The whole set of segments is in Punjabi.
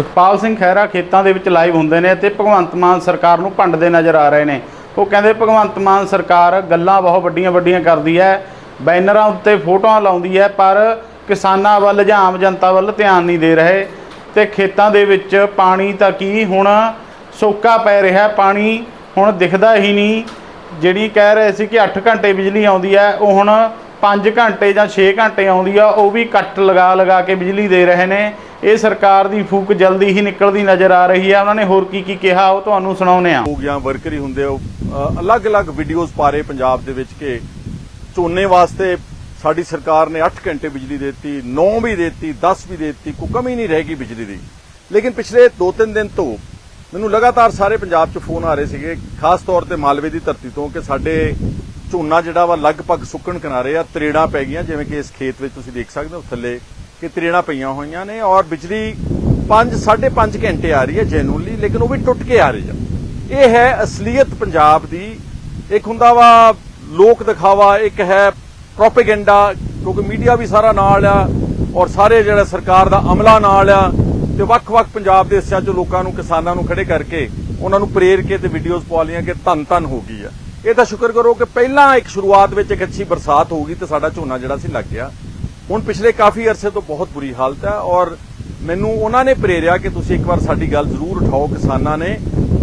ਸੁਖਪਾਲ ਸਿੰਘ ਖਹਿਰਾ ਖੇਤਾਂ ਦੇ ਵਿੱਚ ਲਾਈਵ ਹੁੰਦੇ ਨੇ ਤੇ ਭਗਵੰਤ ਮਾਨ ਸਰਕਾਰ ਨੂੰ ਭੰਡਦੇ ਨਜ਼ਰ ਆ ਰਹੇ ਨੇ। ਉਹ ਕਹਿੰਦੇ ਭਗਵੰਤ ਮਾਨ ਸਰਕਾਰ ਗੱਲਾਂ ਬਹੁਤ ਵੱਡੀਆਂ ਵੱਡੀਆਂ ਕਰਦੀ ਹੈ, ਬੈਨਰਾਂ ਉੱਤੇ ਫੋਟੋਆਂ ਲਾਉਂਦੀ ਹੈ, ਪਰ ਕਿਸਾਨਾਂ ਵੱਲ ਜਾਂ ਆਮ ਜਨਤਾ ਵੱਲ ਧਿਆਨ ਨਹੀਂ ਦੇ ਰਹੇ ਤੇ ਖੇਤਾਂ ਦੇ ਵਿੱਚ ਪਾਣੀ ਤਾਂ ਕੀ ਹੁਣ ਸੋਕਾ ਪੈ ਰਿਹਾ, ਪਾਣੀ ਹੁਣ ਦਿਖਦਾ ਹੀ ਨਹੀਂ। ਜਿਹੜੀ ਕਹਿ ਰਹੇ ਸੀ ਕਿ 8 ਘੰਟੇ ਬਿਜਲੀ ਆਉਂਦੀ ਹੈ, ਉਹ ਹੁਣ 5 ਘੰਟੇ ਜਾਂ 6 ਘੰਟੇ ਆਉਂਦੀ ਆ, ਉਹ ਵੀ ਕੱਟ ਲਗਾ ਲਗਾ ਕੇ ਬਿਜਲੀ ਦੇ ਰਹੇ ਨੇ। ਇਹ ਸਰਕਾਰ ਦੀ ਫੂਕ ਜਲਦੀ ਹੀ ਨਿਕਲਦੀ ਨਜ਼ਰ ਆ ਰਹੀ ਹੈ। ਉਹਨਾਂ ਨੇ ਹੋਰ ਕੀ ਕੀ ਕਿਹਾ, ਉਹ ਤੁਹਾਨੂੰ ਸੁਣਾਉਂਦੇ ਆ ਜਾਂ ਵਰਕਰ ਹੀ ਹੁੰਦੇ ਉਹ ਅਲੱਗ-ਅਲੱਗ ਵੀਡੀਓਜ਼ ਪਾ ਪੰਜਾਬ ਦੇ ਵਿੱਚ ਕਿ ਝੋਨੇ ਵਾਸਤੇ ਸਾਡੀ ਸਰਕਾਰ ਨੇ 8 ਘੰਟੇ ਬਿਜਲੀ ਦਿੱਤੀ 9 ਵੀ ਦਿੱਤੀ 10 ਵੀ ਦਿੱਤੀ, ਕੋਈ ਕਮੀ ਨਹੀਂ ਰਹੇਗੀ ਬਿਜਲੀ ਦੀ। ਲੇਕਿਨ ਪਿਛਲੇ 2-3 ਦਿਨ ਤੋਂ ਮੈਨੂੰ ਲਗਾਤਾਰ ਸਾਰੇ ਪੰਜਾਬ 'ਚ ਫੋਨ ਆ ਰਹੇ ਸੀਗੇ, ਖਾਸ ਤੌਰ ਤੇ ਮਾਲਵੇ ਦੀ ਧਰਤੀ ਤੋਂ ਕਿ ਸਾਡੇ ਝੋਨਾ ਜਿਹੜਾ ਵਾ ਲਗਭਗ ਸੁੱਕਣ ਕਿਨਾਰੇ ਆ, ਤਰੇੜਾਂ ਪੈ ਗਈਆਂ, ਜਿਵੇਂ ਕਿ ਇਸ ਖੇਤ ਵਿੱਚ ਤੁਸੀਂ ਦੇਖ ਸਕਦੇ ਹੋ, ਥੱਲੇ ਕਿ ਤਰੇੜਾਂ ਪਈਆਂ ਹੋਈਆਂ ਨੇ ਔਰ ਬਿਜਲੀ 5 5.5 ਘੰਟੇ ਆ ਰਹੀ ਹੈ ਜੈਨੂਨਲੀ ਲੇਕਿਨ ਉਹ ਵੀ ਟੁੱਟ ਕੇ ਆ ਰਹੀ ਹੈ। ਇਹ ਹੈ ਅਸਲੀਅਤ ਪੰਜਾਬ ਦੀ। ਇੱਕ ਹੁੰਦਾ ਵਾ ਲੋਕ ਦਿਖਾਵਾ, ਇੱਕ ਹੈ ਪ੍ਰੋਪੇਗੈਂਡਾ, ਕਿਉਂਕਿ ਮੀਡੀਆ ਵੀ ਸਾਰਾ ਨਾਲ ਆ ਔਰ ਸਾਰੇ ਜਿਹੜਾ ਸਰਕਾਰ ਦਾ ਅਮਲਾ ਨਾਲ ਆ ਤੇ ਵੱਖ-ਵੱਖ ਪੰਜਾਬ ਦੇ ਹਿੱਸਿਆਂ ਚ ਲੋਕਾਂ ਨੂੰ, ਕਿਸਾਨਾਂ ਨੂੰ ਖੜੇ ਕਰਕੇ ਉਹਨਾਂ ਨੂੰ ਪ੍ਰੇਰ ਕੇ ਤੇ ਵੀਡੀਓਜ਼ ਪਾ ਲਈਆਂ ਕਿ ਧੰਨ ਧੰਨ ਹੋ ਗਈ ਆ। ਇਹ ਤਾਂ ਸ਼ੁਕਰ ਕਰੋ ਕਿ ਪਹਿਲਾਂ ਇੱਕ ਸ਼ੁਰੂਆਤ ਵਿੱਚ ਇੱਕ ਅੱਛੀ ਬਰਸਾਤ ਹੋ ਗਈ ਤੇ ਸਾਡਾ ਝੋਨਾ ਜਿਹੜਾ ਸੀ ਲੱਗ ਗਿਆ। ਹੁਣ ਪਿਛਲੇ ਕਾਫੀ ਅਰਸੇ ਤੋਂ ਬਹੁਤ ਬੁਰੀ ਹਾਲਤ ਹੈ ਔਰ ਮੈਨੂੰ ਉਹਨਾਂ ਨੇ ਪ੍ਰੇਰਿਆ ਕਿ ਤੁਸੀਂ ਇੱਕ ਵਾਰ ਸਾਡੀ ਗੱਲ ਜ਼ਰੂਰ ਉਠਾਓ ਕਿਸਾਨਾਂ ਨੇ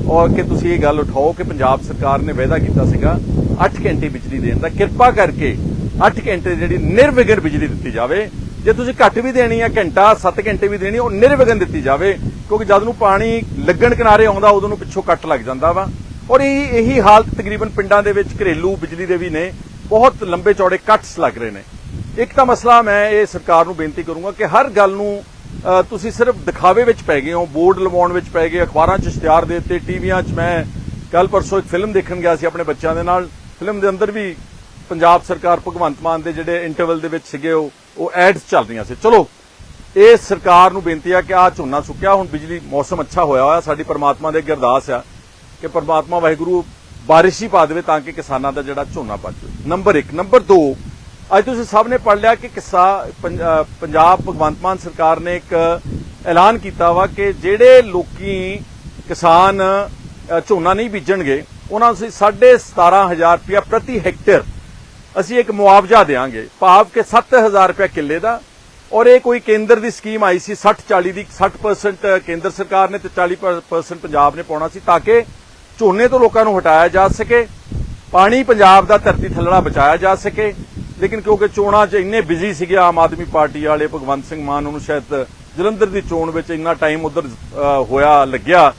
ਔਰ ਕਿ ਤੁਸੀਂ ਇਹ ਗੱਲ ਉਠਾਓ ਕਿ ਪੰਜਾਬ ਸਰਕਾਰ ਨੇ ਵਾਅਦਾ ਕੀਤਾ ਸੀਗਾ 8 ਘੰਟੇ ਬਿਜਲੀ ਦੇਣ ਦਾ। ਕਿਰਪਾ ਕਰਕੇ 8 ਘੰਟੇ ਜਿਹੜੀ ਨਿਰਵਿਘਨ ਬਿਜਲੀ ਦਿੱਤੀ ਜਾਵੇ। ਜੇ ਤੁਸੀਂ ਘੱਟ ਵੀ ਦੇਣੀ ਆ, ਘੰਟਾ 7 ਘੰਟੇ ਵੀ ਦੇਣੀ, ਉਹ ਨਿਰਵਿਘਨ ਦਿੱਤੀ ਜਾਵੇ। ਕਿਉਂਕਿ ਜਦ ਨੂੰ ਪਾਣੀ ਲੱਗਣ ਕਿਨਾਰੇ ਆਉਂਦਾ, ਉਦੋਂ ਨੂੰ ਪਿੱਛੋਂ ਕੱਟ ਲੱਗ ਜਾਂਦਾ ਵਾ। ਔਰ ਇਹ ਇਹੀ ਹਾਲਤ ਤਕਰੀਬਨ ਪਿੰਡਾਂ ਦੇ ਵਿੱਚ ਘਰੇਲੂ ਬਿਜਲੀ ਦੇ ਵੀ ਨੇ। ਬਹੁਤ ਲੰਬੇ ਚੌੜੇ ਕੱਟਸ ਲੱਗ ਰਹੇ ਨੇ। ਇੱਕ ਤਾਂ ਮਸਲਾ ਮੈਂ ਇਹ ਸਰਕਾਰ ਨੂੰ ਬੇਨਤੀ ਕਰੂੰਗਾ ਕਿ ਹਰ ਗੱਲ ਨੂੰ ਤੁਸੀਂ ਸਿਰਫ ਦਿਖਾਵੇ ਵਿੱਚ ਪੈ ਗਏ ਹੋ, ਬੋਰਡ ਲਵਾਉਣ ਵਿੱਚ ਪੈ ਗਏ ਅਖਬਾਰਾਂ 'ਚ ਇਸ਼ਤਿਹਾਰ ਦੇ ਦਿੱਤੇ, ਟੀਵੀਆਂ 'ਚ ਮੈਂ ਕੱਲ ਪਰਸੋਂ ਇੱਕ ਫਿਲਮ ਦੇਖਣ ਗਿਆ ਸੀ ਆਪਣੇ ਬੱਚਿਆਂ ਦੇ ਨਾਲ। ਫਿਲਮ ਦੇ ਅੰਦਰ ਵੀ ਪੰਜਾਬ ਸਰਕਾਰ ਭਗਵੰਤ ਮਾਨ ਦੇ ਜਿਹੜੇ ਇੰਟਰਵਲ ਦੇ ਵਿੱਚ ਸੀਗੇ ਉਹ ਉਹ ਐਡਸ ਚੱਲ ਰਹੀਆਂ ਸੀ। ਚਲੋ, ਇਹ ਸਰਕਾਰ ਨੂੰ ਬੇਨਤੀ ਆ ਕਿ ਆ ਝੋਨਾ ਸੁੱਕਿਆ, ਹੁਣ ਬਿਜਲੀ ਮੌਸਮ ਅੱਛਾ ਹੋਇਆ ਹੋਇਆ, ਸਾਡੀ ਪਰਮਾਤਮਾ ਦੇ ਅੱਗੇ ਅਰਦਾਸ ਆ ਕਿ ਪਰਮਾਤਮਾ ਵਾਹਿਗੁਰੂ ਬਾਰਿਸ਼ ਹੀ ਪਾ ਦੇਵੇ ਤਾਂ ਕਿ ਕਿਸਾਨਾਂ ਦਾ ਜਿਹੜਾ ਝੋਨਾ ਬਚ ਜਾਵੇ। ਨੰਬਰ 1 ਨੰਬਰ 2 ਅੱਜ ਤੁਸੀਂ ਸਭ ਨੇ ਪੜ੍ਹ ਲਿਆ ਕਿ ਕਿਸਾ ਪੰਜਾਬ ਭਗਵੰਤ ਮਾਨ ਸਰਕਾਰ ਨੇ ਇੱਕ ਐਲਾਨ ਕੀਤਾ ਵਾ ਕਿ ਜਿਹੜੇ ਲੋਕੀ ਕਿਸਾਨ ਝੋਨਾ ਨਹੀਂ ਬੀਜਣਗੇ, ਉਹਨਾਂ ਨੂੰ ਅਸੀਂ 17500 ਰੁਪਇਆ ਪ੍ਰਤੀ ਹੈਕਟੇਅਰ ਅਸੀਂ ਇੱਕ ਮੁਆਵਜ਼ਾ ਦੇਵਾਂਗੇ ਭਾਵ ਕਿ 7000 ਰੁਪਇਆ ਕਿੱਲੇ ਦਾ। ਔਰ ਇਹ ਕੋਈ ਕੇਂਦਰ ਦੀ ਸਕੀਮ ਆਈ ਸੀ 60 40 ਦੀ 60% ਕੇਂਦਰ ਸਰਕਾਰ ਨੇ ਤੇ 40% ਪੰਜਾਬ ਨੇ ਪਾਉਣਾ ਸੀ ਤਾਂ ਕਿ ਝੋਨੇ ਤੋਂ ਲੋਕਾਂ ਨੂੰ ਹਟਾਇਆ ਜਾ ਸਕੇ, ਪਾਣੀ ਪੰਜਾਬ ਦਾ ਧਰਤੀ ਥੱਲੜਾ ਬਚਾਇਆ ਜਾ ਸਕੇ ਲੇਕਿਨ ਕਿਉਂਕਿ ਚੋਣਾਂ 'ਚ ਇੰਨੇ ਬਿਜ਼ੀ ਸੀਗੇ ਆਮ ਆਦਮੀ ਪਾਰਟੀ ਵਾਲੇ ਭਗਵੰਤ ਸਿੰਘ ਮਾਨ ਉਹਨੂੰ ਸ਼ਾਇਦ ਜਲੰਧਰ ਦੀ ਚੋਣ ਵਿੱਚ ਇੰਨਾ ਟਾਈਮ ਉਧਰ ਹੋਇਆ ਲੱਗਿਆ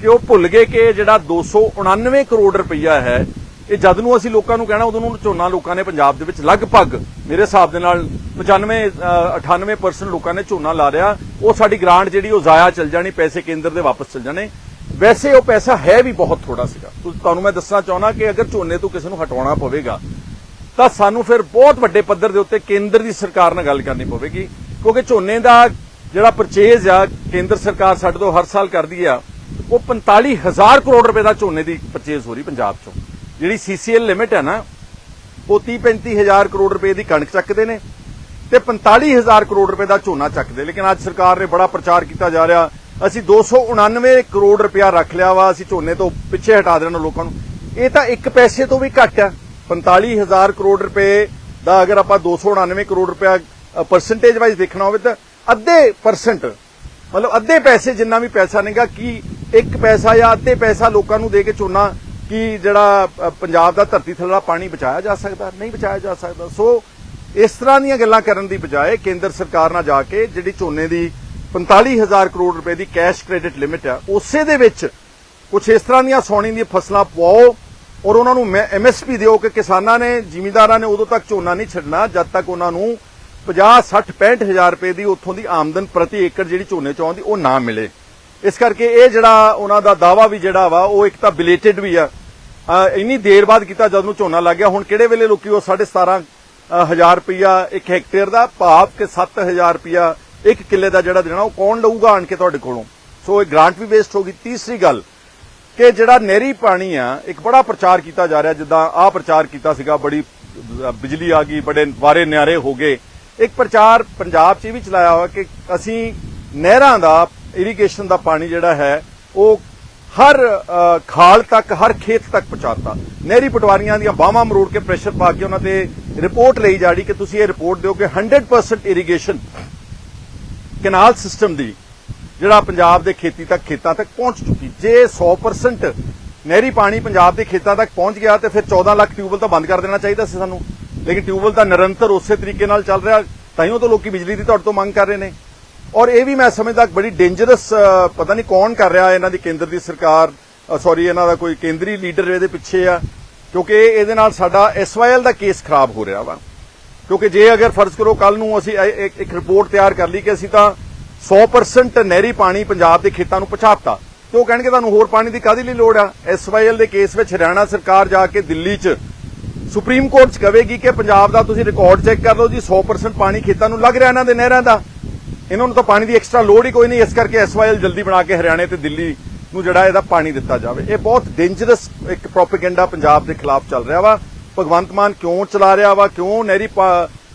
ਕਿ ਉਹ ਭੁੱਲ ਗਏ ਕਿ ਇਹ ਜਿਹੜਾ 299 ਕਰੋੜ ਰੁਪਈਆ ਹੈ ਇਹ ਜਦ ਨੂੰ ਅਸੀਂ ਲੋਕਾਂ ਨੂੰ ਕਹਿਣਾ ਉਦੋਂ ਨੂੰ ਝੋਨਾ ਲੋਕਾਂ ਨੇ ਪੰਜਾਬ ਦੇ ਵਿੱਚ ਲਗਭਗ ਮੇਰੇ ਹਿਸਾਬ ਦੇ ਨਾਲ 95 ਅ, 98% ਲੋਕਾਂ ਨੇ ਝੋਨਾ ਲਾ ਰਿਆ ਉਹ ਸਾਡੀ ਗ੍ਰਾਂਟ ਜਿਹੜੀ ਉਹ ਜ਼ਾਇਆ ਚਲ ਜਾਣੀ ਪੈਸੇ ਕੇਂਦਰ ਦੇ ਵਾਪਸ ਚਲ ਜਾਣੇ। ਵੈਸੇ ਉਹ ਪੈਸਾ ਹੈ ਵੀ ਬਹੁਤ ਥੋੜਾ ਸੀਗਾ। ਤੁਹਾਨੂੰ ਮੈਂ ਦੱਸਣਾ ਚਾਹੁੰਦਾ ਕਿ ਅਗਰ ਝੋਨੇ ਤੋਂ ਕਿਸੇ ਨੂੰ ਹਟਾਉਣਾ ਪਵੇਗਾ ਤਾਂ ਸਾਨੂੰ ਫਿਰ ਬਹੁਤ ਵੱਡੇ ਪੱਧਰ ਦੇ ਉੱਤੇ ਕੇਂਦਰ ਦੀ ਸਰਕਾਰ ਨਾਲ ਗੱਲ ਕਰਨੀ ਪਵੇਗੀ। ਕਿਉਂਕਿ ਝੋਨੇ ਦਾ ਜਿਹੜਾ ਪਰਚੇਜ਼ ਆ, ਕੇਂਦਰ ਸਰਕਾਰ ਸਾਡੇ ਤੋਂ ਹਰ ਸਾਲ ਕਰਦੀ ਆ, ਉਹ 45000 ਕਰੋੜ ਰੁਪਏ ਦਾ ਝੋਨੇ ਦੀ ਪਰਚੇਜ਼ ਹੋ ਰਹੀ ਪੰਜਾਬ ਚੋਂ। ਜਿਹੜੀ ਸੀਸੀਐਲ ਲਿਮਿਟ ਹੈ ਨਾ, ਉਹ 30 35000 ਕਰੋੜ ਰੁਪਏ ਦੀ ਕਣਕ ਚੱਕਦੇ ਨੇ ਤੇ 45000 ਕਰੋੜ ਰੁਪਏ ਦਾ ਝੋਨਾ ਚੱਕਦੇ। ਲੇਕਿਨ ਅੱਜ ਸਰਕਾਰ ਨੇ ਬੜਾ ਪ੍ਰਚਾਰ ਕੀਤਾ ਜਾ ਰਿਹਾ, ਅਸੀਂ 299 ਕਰੋੜ ਰੁਪਇਆ ਰੱਖ ਲਿਆ ਵਾ, ਅਸੀਂ ਝੋਨੇ ਤੋਂ ਪਿੱਛੇ ਹਟਾ ਦੇਣਾ ਲੋਕਾਂ ਨੂੰ। ਇਹ ਤਾਂ ਇੱਕ ਪੈਸੇ ਤੋਂ ਵੀ ਘੱਟ ਆ। 45000 ਕਰੋੜ ਰੁਪਏ ਦਾ ਅਗਰ ਆਪਾਂ 299 ਕਰੋੜ ਰੁਪਇਆ ਪਰਸੈਂਟੇਜ ਵਾਈਜ਼ ਦੇਖਣਾ ਹੋਵੇ ਤਾਂ ਅੱਧੇ ਪਰਸੈਂਟ ਮਤਲਬ ਅੱਧੇ ਪੈਸੇ ਜਿੰਨਾ ਵੀ ਪੈਸਾ ਨਹੀਂਗਾ, ਕਿ ਇੱਕ ਪੈਸਾ ਜਾਂ ਅੱਧੇ ਪੈਸਾ ਲੋਕਾਂ ਨੂੰ ਦੇ ਕੇ ਝੋਨਾ, ਕਿ ਜਿਹੜਾ ਪੰਜਾਬ ਦਾ ਧਰਤੀ ਥੱਲਾ ਪਾਣੀ ਬਚਾਇਆ ਜਾ ਸਕਦਾ, ਨਹੀਂ ਬਚਾਇਆ ਜਾ ਸਕਦਾ। ਸੋ ਇਸ ਤਰ੍ਹਾਂ ਦੀਆਂ ਗੱਲਾਂ ਕਰਨ ਦੀ ਬਜਾਏ ਕੇਂਦਰ ਸਰਕਾਰ ਨਾਲ ਜਾ ਕੇ ਜਿਹੜੀ ਝੋਨੇ ਦੀ 45000 ਕਰੋੜ ਰੁਪਏ ਦੀ ਕੈਸ਼ ਕ੍ਰੈਡਿਟ ਲਿਮਿਟ ਆ, ਉਸੇ ਦੇ ਵਿੱਚ ਕੁਝ ਇਸ ਤਰ੍ਹਾਂ ਦੀਆਂ ਸੋਣੀ ਦੀਆਂ ਫਸਲਾਂ ਪਵਾਓ ਔਰ ਉਹਨਾਂ ਨੂੰ ਐਮਐਸਪੀ ਦਿਓ ਕਿ ਕਿਸਾਨਾਂ ਨੇ, ਜ਼ਿਮੀਂਦਾਰਾਂ ਨੇ ਉਦੋਂ ਤੱਕ ਝੋਨਾ ਨਹੀਂ ਛੱਡਣਾ, ਜਦ ਤੱਕ ਉਹਨਾਂ ਨੂੰ 50 60 65000 ਰੁਪਏ ਦੀ ਉੱਥੋਂ ਦੀ ਆਮਦਨ ਪ੍ਰਤੀ ਏਕੜ ਜਿਹੜੀ ਝੋਨੇ ਚੋਂ ਆਉਂਦੀ, ਉਹ ਨਾ ਮਿਲੇ। ਇਸ ਕਰਕੇ ਇਹ ਜਿਹੜਾ ਉਹਨਾਂ ਦਾ ਦਾਵਾ ਵੀ ਜਿਹੜਾ ਵਾ, ਉਹ ਇੱਕ ਤਾਂ ਬਿਲੇਟਡ ਵੀ ਆ। ਇੰਨੀ ਦੇਰ ਬਾਅਦ ਕੀਤਾ ਜਦ ਨੂੰ ਝੋਨਾ ਲੱਗ ਗਿਆ, ਹੁਣ ਕਿਹੜੇ ਵੇਲੇ ਲੋਕੀ ਉਹ 17.5 ਹਜ਼ਾਰ ਰੁਪਇਆ ਇੱਕ ਹੈਕਟੇਅਰ ਦਾ ਭਾਵ ਕਿ 7000 ਰੁਪਇਆ ਇੱਕ ਕਿੱਲੇ ਦਾ ਜਿਹੜਾ ਦੇਣਾ, ਉਹ ਕੌਣ ਲਊਗਾ ਆਣ ਕੇ ਤੁਹਾਡੇ ਕੋਲੋਂ? ਸੋ ਇਹ ਗ੍ਰਾਂਟ ਵੀ ਵੇਸਟ ਹੋ ਗਈ। ਤੀਸਰੀ ਗੱਲ ਕਿ ਜਿਹੜਾ ਨਹਿਰੀ ਪਾਣੀ ਆ, ਇੱਕ ਬੜਾ ਪ੍ਰਚਾਰ ਕੀਤਾ ਜਾ ਰਿਹਾ, ਜਿੱਦਾਂ ਆਹ ਪ੍ਰਚਾਰ ਕੀਤਾ ਸੀਗਾ, ਬੜੀ ਬਿਜਲੀ ਆ ਗਈ, ਬੜੇ ਵਾਰੇ ਨਿਆਰੇ ਹੋ ਗਏ। ਇੱਕ ਪ੍ਰਚਾਰ ਪੰਜਾਬ 'ਚ ਇਹ ਵੀ ਚਲਾਇਆ ਹੋਇਆ ਕਿ ਅਸੀਂ ਨਹਿਰਾਂ ਦਾ ਇਰੀਗੇਸ਼ਨ ਦਾ ਪਾਣੀ ਜਿਹੜਾ ਹੈ, ਉਹ ਹਰ ਖਾਲ ਤੱਕ, ਹਰ ਖੇਤ ਤੱਕ ਪਹੁੰਚਾਤਾ। ਨਹਿਰੀ ਪਟਵਾਰੀਆਂ ਦੀਆਂ ਬਾਹਾਂ ਮਰੋੜ ਕੇ ਪ੍ਰੈਸ਼ਰ ਪਾ ਕੇ ਉਹਨਾਂ ਤੇ ਰਿਪੋਰਟ ਲਈ ਜਾੜੀ ਕਿ ਤੁਸੀਂ ਇਹ ਰਿਪੋਰਟ ਦਿਓ ਕਿ 100% ਇਰੀਗੇਸ਼ਨ ਕੈਨਾਲ ਸਿਸਟਮ ਦੀ ਜਿਹੜਾ ਪੰਜਾਬ ਦੇ ਖੇਤੀ ਤੱਕ ਖੇਤਾਂ ਤੱਕ ਪਹੁੰਚ ਚੁੱਕੀ। ਜੇ 100% ਨਹਿਰੀ ਪਾਣੀ ਪੰਜਾਬ ਦੇ ਖੇਤਾਂ ਤੱਕ ਪਹੁੰਚ ਗਿਆ, ਤੇ ਫਿਰ 14 ਲੱਖ ਟਿਊਬਲ ਤਾਂ ਬੰਦ ਕਰ ਦੇਣਾ ਚਾਹੀਦਾ ਸੀ ਸਾਨੂੰ। ਲੇਕਿਨ ਟਿਊਬਲ ਤਾਂ ਨਿਰੰਤਰ ਉਸੇ ਤਰੀਕੇ ਨਾਲ ਚੱਲ ਰਿਹਾ ਤਾਈਓ ਤਾਂ ਲੋਕੀ ਬਿਜਲੀ ਦੀ ਤੁਹਾਡੇ ਤੋਂ ਮੰਗ ਕਰ ਰਹੇ ਨੇ। ਔਰ ਇਹ ਵੀ ਮੈਂ ਸਮਝਦਾ ਬੜੀ ਡੇਂਜਰਸ ਪਤਾ ਨਹੀਂ ਕੌਣ ਕਰ ਰਿਹਾ ਇਹਨਾਂ ਦੀ ਕੇਂਦਰ ਦੀ ਸਰਕਾਰ ਸੌਰੀ ਇਹਨਾਂ ਦਾ ਕੋਈ ਕੇਂਦਰੀ ਲੀਡਰ ਇਹਦੇ ਪਿੱਛੇ ਆ, ਕਿਉਂਕਿ ਇਹ- ਇਹਦੇ ਨਾਲ ਸਾਡਾ ਐਸਵਾਈਐਲ ਦਾ ਕੇਸ ਖਰਾਬ ਹੋ ਰਿਹਾ ਵਾ। ਕਿਉਂਕਿ ਜੇ ਅਗਰ ਫਰਜ਼ ਕਰੋ ਕੱਲ ਨੂੰ ਅਸੀਂ ਇੱਕ ਰਿਪੋਰਟ ਤਿਆਰ ਕਰ ਲਈ ਕਿ ਅਸੀਂ ਤਾਂ 100% ਨਹਿਰੀ ਪਾਣੀ ਪੰਜਾਬ ਦੇ ਖੇਤਾਂ ਨੂੰ ਪਹੁੰਚਾਤਾ। ਤੇ ਉਹ ਕਹਿਣਗੇ ਤੁਹਾਨੂੰ ਹੋਰ ਪਾਣੀ ਦੀ ਕਾਹਦੀ ਲਈ ਲੋੜ ਆ? ਐਸਵਾਈਐਲ ਦੇ ਕੇਸ ਵਿੱਚ ਹਰਿਆਣਾ ਸਰਕਾਰ ਜਾ ਕੇ ਦਿੱਲੀ 'ਚ ਸੁਪਰੀਮ ਕੋਰਟ 'ਚ ਕਹੇਗੀ ਕਿ ਪੰਜਾਬ ਦਾ ਤੁਸੀਂ ਰਿਕਾਰਡ ਚੈੱਕ ਕਰ ਲਓ ਜੀ 100% ਪਾਣੀ ਖੇਤਾਂ ਨੂੰ ਲੱਗ ਰਿਹਾ ਇਹਨਾਂ ਦੇ ਨਹਿਰਾਂ ਦਾ। ਇਹਨਾਂ ਨੂੰ ਤਾਂ ਪਾਣੀ ਦੀ ਐਕਸਟਰਾ ਲੋੜ ਹੀ ਕੋਈ ਨਹੀਂ, ਇਸ ਕਰਕੇ ਐਸਵਾਈਐਲ ਜਲਦੀ ਬਣਾ ਕੇ ਹਰਿਆਣੇ ਤੇ ਦਿੱਲੀ ਨੂੰ ਜਿਹੜਾ ਇਹਦਾ ਪਾਣੀ ਦਿੱਤਾ ਜਾਵੇ। ਇਹ ਬਹੁਤ ਡੇਂਜਰਸ ਇੱਕ ਪ੍ਰੋਪੇਗੈਂਡਾ ਪੰਜਾਬ ਦੇ ਖਿਲਾਫ ਚੱਲ ਰਿਹਾ ਵਾ। ਭਗਵੰਤ ਮਾਨ ਕਿਉਂ ਚਲਾ ਰਿਹਾ ਵਾ? ਕਿਉਂ ਨਹਿਰੀ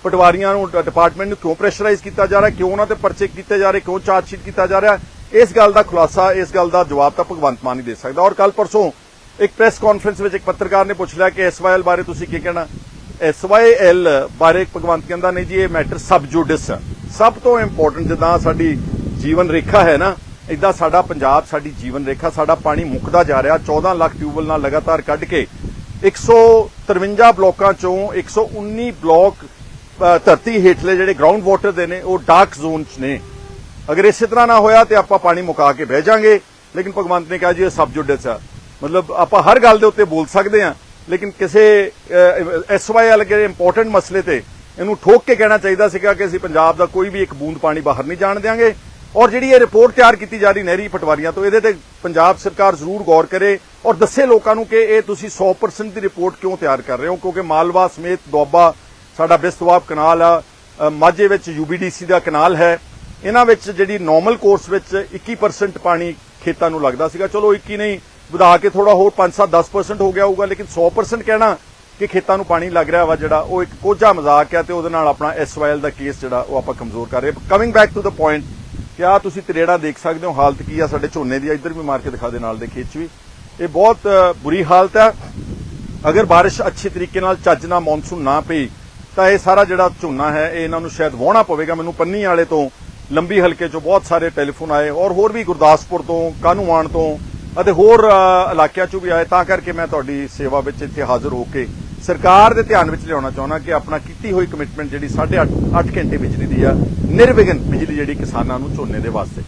ਪਟਵਾਰੀਆਂ ਨੂੰ ਡਿਪਾਰਟਮੈਂਟ ਨੂੰ ਕਿਉਂ ਪ੍ਰੈਸ਼ਰਾਈਜ਼ ਕੀਤਾ ਜਾ ਰਿਹਾ? ਕਿਉਂ ਉਹਨਾਂ ਤੇ ਪਰਚੇ ਕੀਤੇ ਜਾ ਰਹੇ? ਕਿਉਂ ਚਾਰਜ ਕੀਤਾ ਜਾ ਰਿਹਾ? ਇਸ ਗੱਲ ਦਾ ਖੁਲਾਸਾ ਇਸ ਗੱਲ ਦਾ ਜਵਾਬ ਤਾਂ ਭਗਵੰਤ ਮਾਨ ਹੀ ਦੇ ਸਕਦਾ। ਔਰ ਕੱਲ ਪਰਸੋਂ ਇੱਕ ਪ੍ਰੈਸ ਕਾਨਫਰੰਸ ਵਿੱਚ ਇੱਕ ਪੱਤਰਕਾਰ ਨੇ ਪੁੱਛ ਲਿਆ ਕਿ ਐਸਵਾਈਐਲ ਬਾਰੇ ਤੁਸੀਂ ਕੀ ਕਹਿਣਾ? ਐਸਵਾਈਐਲ ਬਾਰੇ ਭਗਵੰਤ ਕਹਿੰਦਾ ਨਹੀਂ ਜੀ ਇਹ ਮੈਟਰ ਸਬ ਜੁਡਿਸ ਹੈ ਸਭ ਤੋਂ ਇੰਪੋਰਟੈਂਟ ਜਿੱਦਾਂ ਸਾਡੀ ਜੀਵਨ ਰੇਖਾ ਹੈ ਨਾ ਇਦਾਂ ਸਾਡਾ ਪੰਜਾਬ ਸਾਡੀ ਜੀਵਨ ਰੇਖਾ ਸਾਡਾ ਪਾਣੀ ਮੁੱਕਦਾ ਜਾ ਰਿਹਾ। 14 ਲੱਖ ਟਿਊਬਲ ਨਾਲ ਲਗਾਤਾਰ ਕੱਢ ਕੇ 153 ਬਲਾਕਾਂ ਚੋਂ 119 ਬਲੋਕ ਅ, ਧਰਤੀ ਹੇਠਲੇ ਜਿਹੜੇ ਗਰਾਊਂਡ ਵਾਟਰ ਦੇ ਨੇ, ਉਹ ਡਾਰਕ ਜ਼ੋਨ ਚ ਨੇ। ਅਗਰ ਇਸੇ ਤਰ੍ਹਾਂ ਨਾ ਹੋਇਆ ਤੇ ਆਪਾਂ ਪਾਣੀ ਮੁਕਾ ਕੇ ਬਹਿ ਜਾਾਂਗੇ। ਲੇਕਿਨ ਭਗਵੰਤ ਨੇ ਕਿਹਾ ਜੀ, ਇਹ ਸਬ ਜੁਡਿਸ ਆ। ਮਤਲਬ ਆਪਾਂ ਹਰ ਗੱਲ ਦੇ ਉੱਤੇ ਬੋਲ ਸਕਦੇ ਹਾਂ, ਲੇਕਿਨ ਕਿਸੇ ਐਸਵਾਈਐਲ ਦੇ ਇੰਪੋਰਟੈਂਟ ਮਸਲੇ ਤੇ ਇਹਨੂੰ ਠੋਕ ਕੇ ਕਹਿਣਾ ਚਾਹੀਦਾ ਸੀਗਾ ਕਿ ਅਸੀਂ ਪੰਜਾਬ ਦਾ ਕੋਈ ਵੀ ਇੱਕ ਬੂੰਦ ਪਾਣੀ ਬਾਹਰ ਨਹੀਂ ਜਾਣ ਦਿਆਂਗੇ। ਔਰ ਜਿਹੜੀ ਇਹ ਰਿਪੋਰਟ ਤਿਆਰ ਕੀਤੀ ਜਾ ਰਹੀ ਨਹਿਰੀ ਪਟਵਾਰੀਆਂ ਤੋਂ, ਇਹਦੇ ਤੇ ਪੰਜਾਬ ਸਰਕਾਰ ਜ਼ਰੂਰ ਗੌਰ ਕਰੇ ਔਰ ਦੱਸੇ ਲੋਕਾਂ ਨੂੰ ਕਿ ਇਹ ਤੁਸੀਂ 100% ਦੀ ਰਿਪੋਰਟ ਕਿਉਂ ਤਿਆਰ ਕਰ ਰਹੇ ਹੋ? ਕਿਉਂਕਿ ਮਾਲਵਾ ਸਮੇਤ ਦੁਆਬਾ ਸਾਡਾ ਬਿਸਤਵਾਬ ਕਨਾਲ ਆ ਮਾਝੇ ਵਿੱਚ ਯੂਬੀਡੀਸੀ ਦਾ ਕਨਾਲ ਹੈ। ਇਹਨਾਂ ਵਿੱਚ ਜਿਹੜੀ ਨਾਰਮਲ ਕੋਰਸ ਵਿੱਚ 21% ਪਾਣੀ ਖੇਤਾਂ ਨੂੰ ਲੱਗਦਾ ਸੀਗਾ। ਚਲੋ 21 ਨਹੀਂ, ਵਧਾ ਕੇ ਥੋੜਾ ਹੋਰ 5-7 10% ਹੋ ਗਿਆ ਹੋਊਗਾ, ਲੇਕਿਨ 100% ਕਹਿਣਾ ਕਿ ਖੇਤਾਂ ਨੂੰ ਪਾਣੀ ਲੱਗ ਰਿਹਾ ਵਾ ਜਿਹੜਾ, ਉਹ ਇੱਕ ਕੋਝਾ ਮਜ਼ਾਕ ਹੈ ਤੇ ਉਹਦੇ ਨਾਲ ਆਪਣਾ ਐਸਵਾਈਐਲ ਦਾ ਕੇਸ ਜਿਹੜਾ, ਉਹ ਆਪਾਂ ਕਮਜ਼ੋਰ ਕਰ ਰਹੇ coming back to the point ਕਿ ਆ ਤੁਸੀਂ ਤਰੇੜਾ ਦੇਖ ਸਕਦੇ ਹੋ, ਹਾਲਤ ਕੀ ਆ ਸਾਡੇ ਝੋਨੇ ਦੀ, ਇੱਧਰ ਵੀ ਮਾਰ ਕੇ ਦਿਖਾ ਦੇ ਨਾਲ ਦੇ ਖੇਤ 'ਚ ਵੀ। ਇਹ ਬਹੁਤ ਬੁਰੀ ਹਾਲਤ ਹੈ ਅਗਰ ਬਾਰਿਸ਼ ਅੱਛੇ ਤਰੀਕੇ ਨਾਲ ਚੱਜ ਨਾਲ ਮੌਨਸੂਨ ਨਾ ਪਈ ਤਾਂ ਇਹ ਸਾਰਾ ਜਿਹੜਾ ਝੋਨਾ ਹੈ, ਇਹ ਇਹਨਾਂ ਨੂੰ ਸ਼ਾਇਦ ਵਾਹਣਾ ਪਵੇਗਾ। ਮੈਨੂੰ ਪੰਨੀ ਵਾਲੇ ਤੋਂ, ਲੰਬੀ ਹਲਕੇ ਚੋਂ ਬਹੁਤ ਸਾਰੇ ਟੈਲੀਫੋਨ ਆਏ ਔਰ ਹੋਰ ਵੀ ਗੁਰਦਾਸਪੁਰ ਤੋਂ ਕਾਨੂੰਵਾਨ ਤੋਂ ਅਤੇ ਹੋਰ ਇਲਾਕਿਆਂ ਚੋਂ ਵੀ ਆਏ। ਤਾਂ ਕਰਕੇ ਮੈਂ ਤੁਹਾਡੀ ਸੇਵਾ ਵਿੱਚ ਇੱਥੇ ਹਾਜ਼ਰ ਹੋ ਕੇ ਸਰਕਾਰ ਦੇ ਧਿਆਨ ਵਿੱਚ ਲਿਆਉਣਾ ਚਾਹੁੰਦਾ ਕਿ ਆਪਣਾ ਕੀਤੀ ਹੋਈ ਕਮਿਟਮੈਂਟ ਜਿਹੜੀ 8.5 8 ਘੰਟੇ ਬਿਜਲੀ ਦੀ ਆ, ਨਿਰਵਿਘਨ ਬਿਜਲੀ ਜਿਹੜੀ ਕਿਸਾਨਾਂ ਨੂੰ ਝੋਨੇ ਦੇ ਵਾਸਤੇ।